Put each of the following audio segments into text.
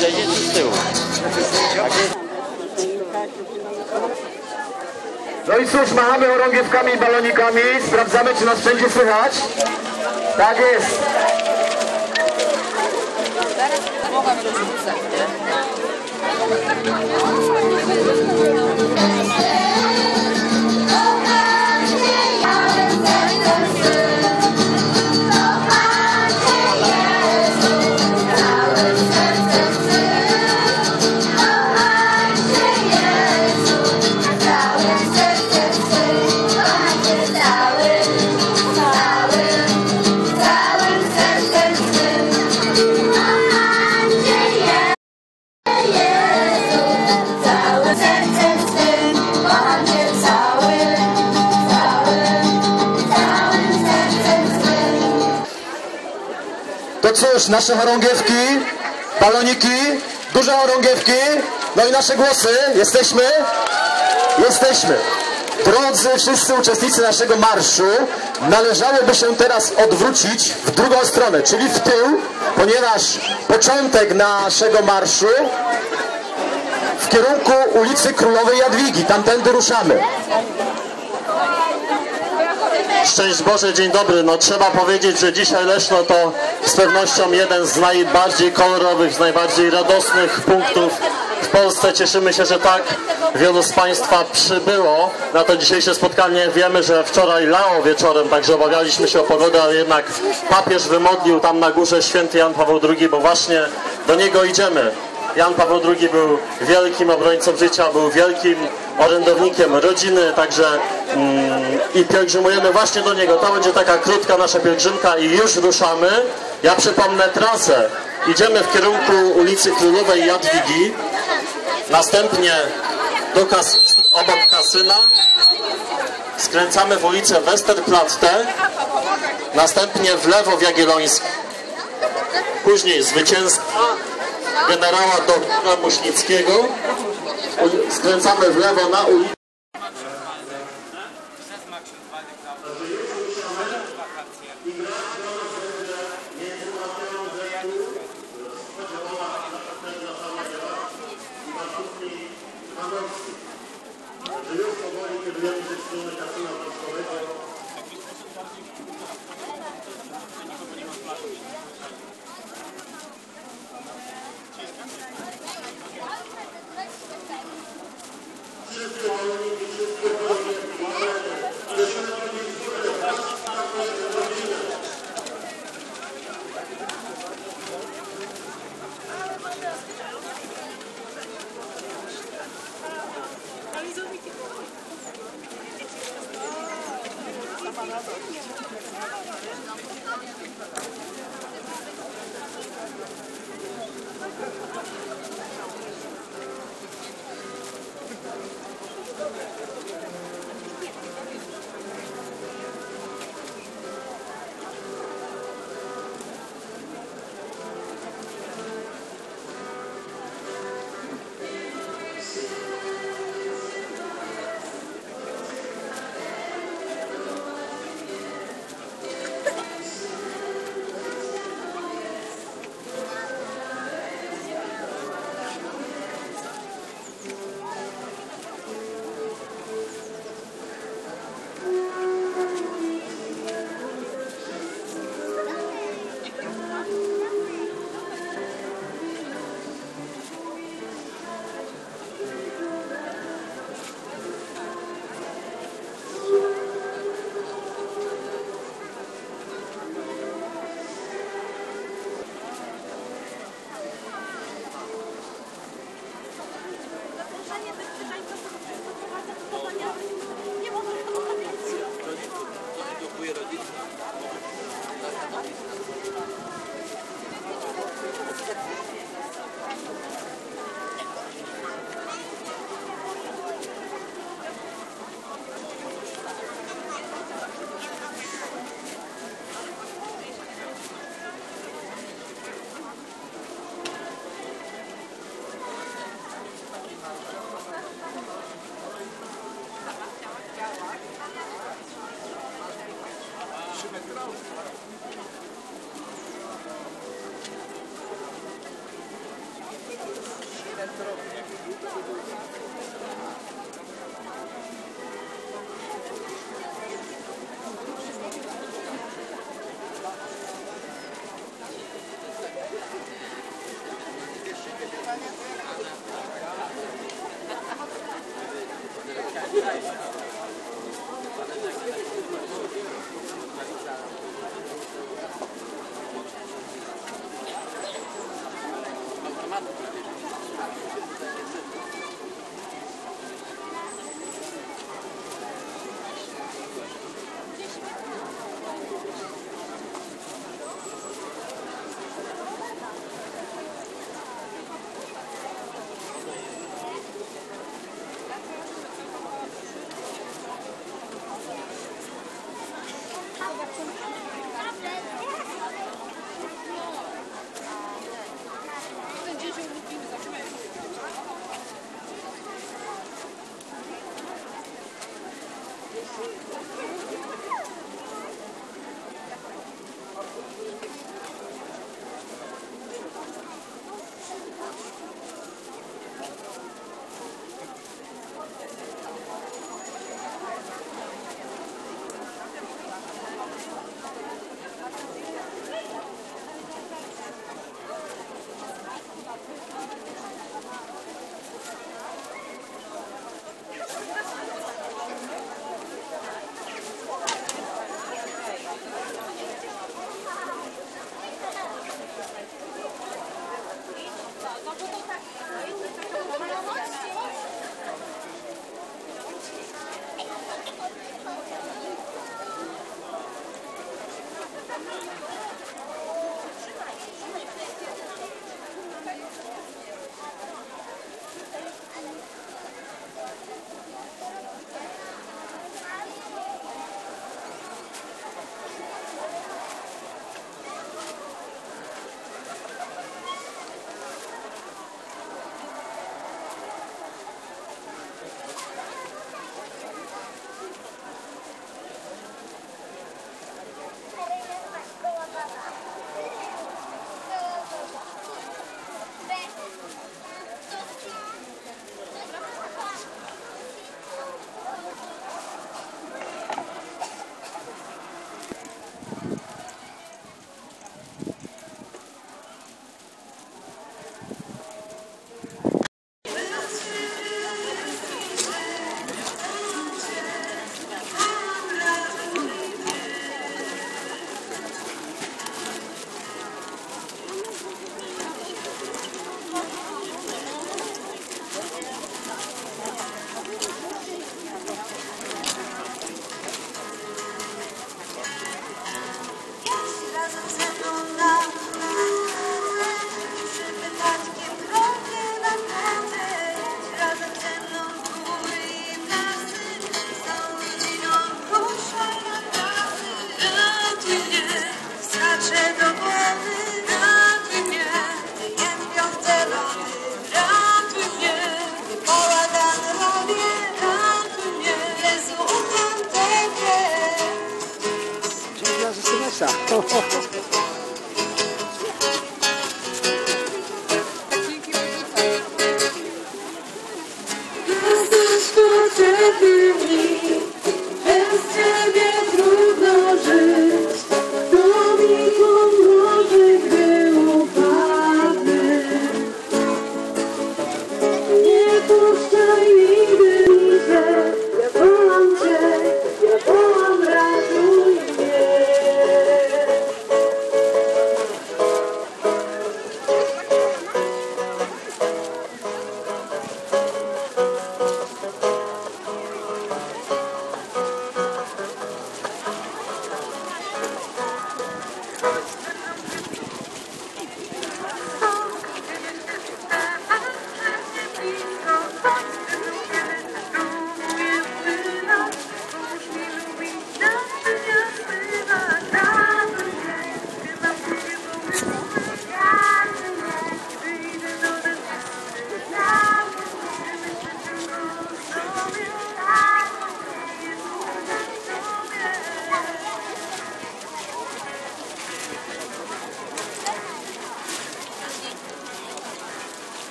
Czy z tyłu? No i cóż, machamy orągiewkami i balonikami, sprawdzamy czy nas wszędzie słychać. Tak jest. Całym Nasze chorągiewki, baloniki, duże chorągiewki, no i nasze głosy. Jesteśmy? Jesteśmy. Drodzy wszyscy uczestnicy naszego marszu, należałoby się teraz odwrócić w drugą stronę, czyli w tył, ponieważ początek naszego marszu w kierunku ulicy Królowej Jadwigi. Tamtędy ruszamy. Szczęść Boże, dzień dobry. No trzeba powiedzieć, że dzisiaj Leszno to z pewnością jeden z najbardziej kolorowych, z najbardziej radosnych punktów w Polsce. Cieszymy się, że tak wielu z Państwa przybyło na to dzisiejsze spotkanie. Wiemy, że wczoraj lało wieczorem, także obawialiśmy się o pogodę, ale jednak papież wymodlił tam na górze święty Jan Paweł II, bo właśnie do niego idziemy. Jan Paweł II był wielkim obrońcą życia, był wielkim orędownikiem rodziny, także mm, i pielgrzymujemy właśnie do niego. To będzie taka krótka nasza pielgrzymka i już ruszamy. Ja przypomnę trasę. Idziemy w kierunku ulicy Królowej Jadwigi, następnie do kas obok kasyna, skręcamy w ulicę Westerplatte, następnie w lewo w Jagiellońsk, później zwycięstwa generała doktora Muśnickiego. Skręcamy w lewo na ulicę.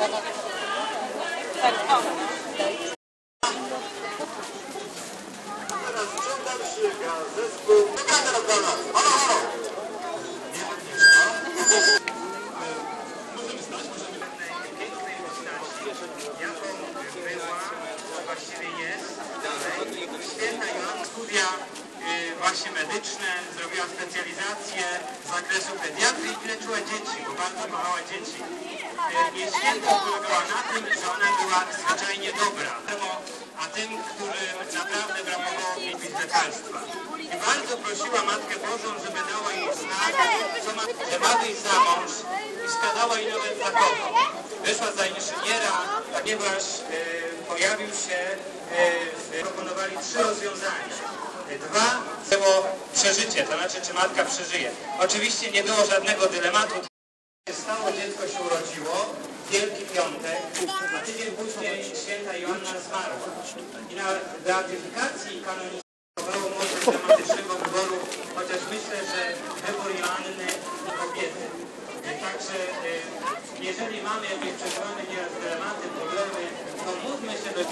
最高かな? wypadłej za mąż i skazała Ilonę za kogo. Wyszła za inżyniera, ponieważ y, pojawił się, y, proponowali trzy rozwiązania. Dwa, było przeżycie, to znaczy czy matka przeżyje. Oczywiście nie było żadnego dylematu. Stało dziecko się urodziło, Wielki Piątek, a tydzień później święta Joanna zmarła. I na beatyfikacji kanonizacji Wyboru, chociaż myślę, że wybór Joanny i kobiety. E, także e, jeżeli mamy jakieś przesłane nieraz dylematy, problemy, to módlmy się do...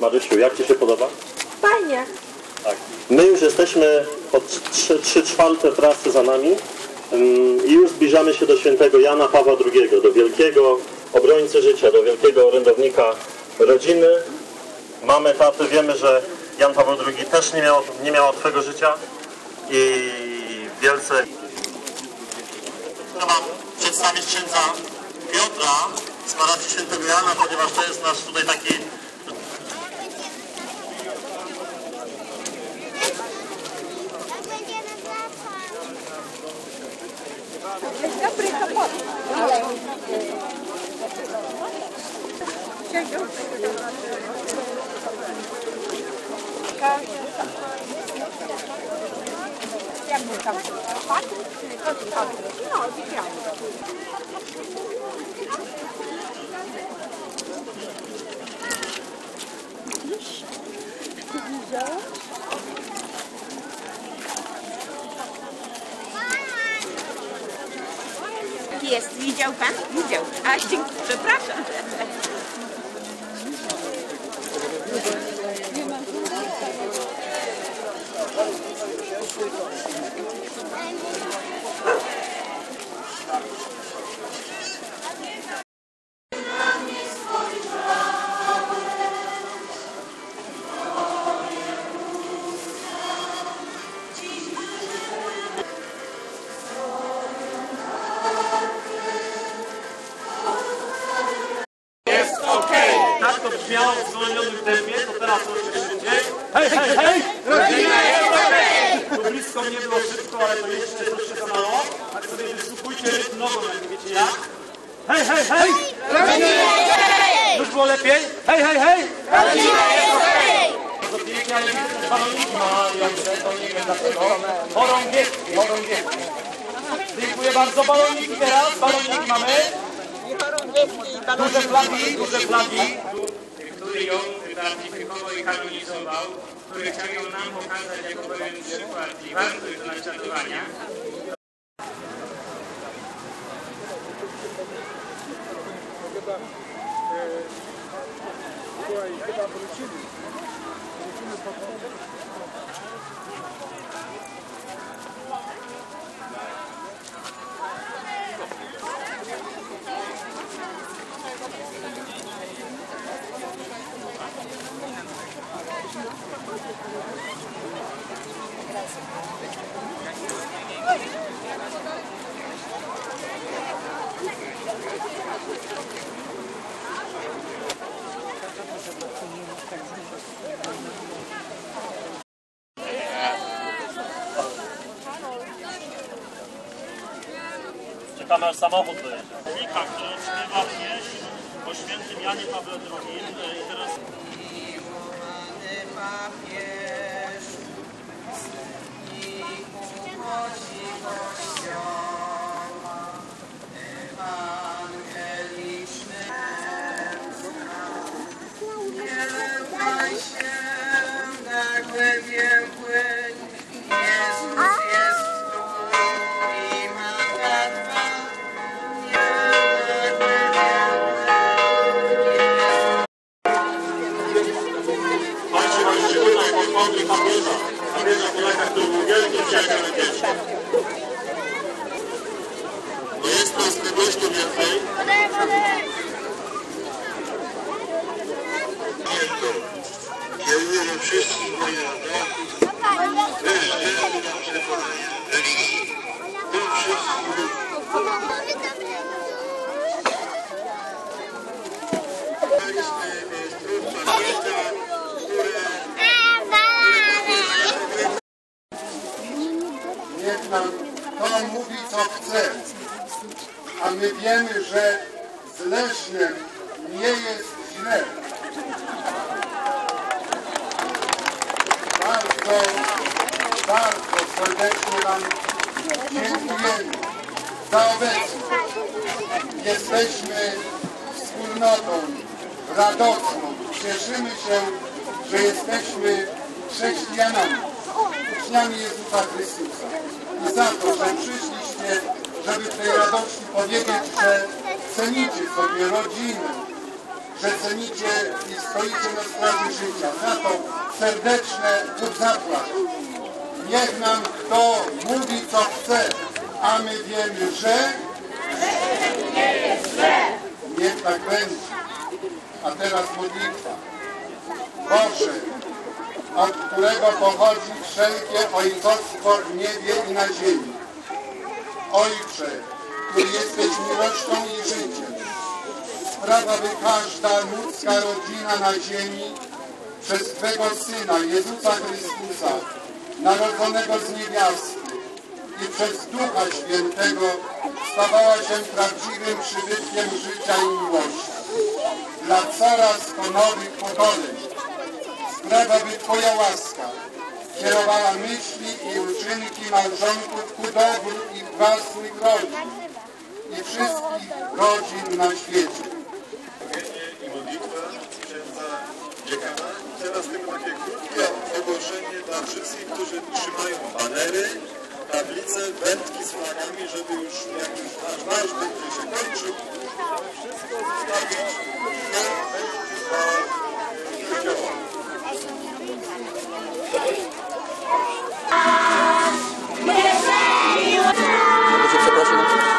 Marysiu, jak Ci się podoba? Fajnie. Tak. My już jesteśmy od 3, 3 czwarte trasy za nami i już zbliżamy się do świętego Jana Pawła II, do wielkiego obrońcy życia, do wielkiego orędownika rodziny. Mamy taty, wiemy, że Jan Paweł II też nie miał, nie miał łatwego życia i wielce... Chcę Wam przedstawić księdza Piotra z parafii świętego Jana, ponieważ to jest nasz tutaj taki Dobry kapot. Jak był tam? Patryk? No, widziałam. Jest, widział pan? Widział. A, dziękuję, przepraszam. Duże flagi, duże flagi. który ją beatyfikował i kanonizował, który chciał ją nam pokazać jako pewien przykład i wartość do naśladowania. Czekamy aż samochód dojedzie. Który śpiewa pieśń o świętym Janie Pawle II. I teraz mówi, co chce. A my wiemy, że z nie jest źle. Bardzo, bardzo serdecznie Wam dziękujemy za obecność. Jesteśmy wspólnotą radosną. Cieszymy się, że jesteśmy chrześcijanami, uczniami Jezusa Chrystusa. I za to, że przyszliście, żeby w tej radości powiedzieć, że cenicie sobie rodzinę, że cenicie i stoicie na straży życia. Za to serdeczne Bóg zapłać. Niech nam kto mówi co chce, a my wiemy, że... Niech tak będzie. A teraz modlitwa. Boże, od którego pochodzi wszelkie ojcostwo w niebie i na ziemi. Ojcze, który jesteś miłością i życiem, sprawa, by każda ludzka rodzina na ziemi przez Twego Syna, Jezusa Chrystusa, narodzonego z niewiasty i przez Ducha Świętego stawała się prawdziwym przybytkiem życia i miłości. Dla coraz to nowych pokoleń sprawa, by Twoja łaska kierowała myśli i uczynki małżonków ku dobru ich własnych rodzin i wszystkich rodzin na świecie. i modlitwa księdza dziekana. Teraz tylko takie krótkie ogłoszenie dla wszystkich, którzy trzymają banery, tablice, wędki z flagami, żeby już jak już nasz marsz będzie się kończył, wszystko zostawić na 我只能